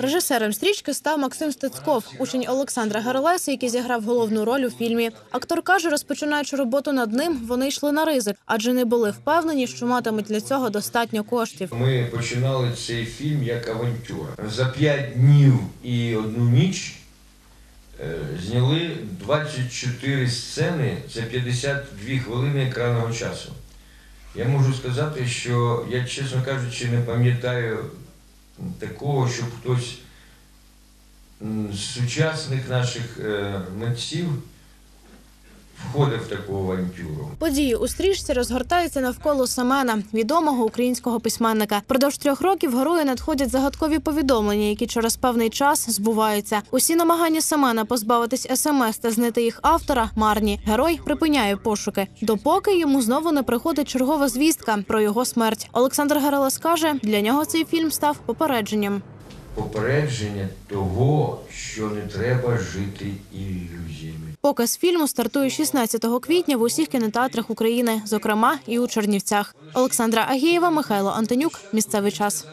Режисером стрічки став Максим Стецьков, учень Олександра Геролеса, який зіграв головну роль у фільмі. Актор каже, розпочинаючи роботу над ним, вони йшли на ризик, адже не були впевнені, що матимуть для цього достатньо коштів. Ми починали цей фільм як авантюра. За п'ять днів і одну ніч е, зняли 24 сцени, це 52 хвилини екранного часу. Я можу сказати, що я, чесно кажучи, не пам'ятаю такого, щоб хтось з сучасних наших е, митців входив в таку авантюру. Події у стрічці розгортаються навколо Семена, відомого українського письменника. Продовж трьох років герої надходять загадкові повідомлення, які через певний час збуваються. Усі намагання Семена позбавитись смс та знайти їх автора марні. Герой припиняє пошуки, допоки йому знову не приходить чергова звістка про його смерть. Олександр Герелес каже, для нього цей фільм став попередженням. Попередження того, що не треба жити ілюзіями. Показ фільму стартує 16 квітня в усіх кінотеатрах України, зокрема і у Чернівцях. Олександра Агієва, Михайло Антонюк. Місцевий час.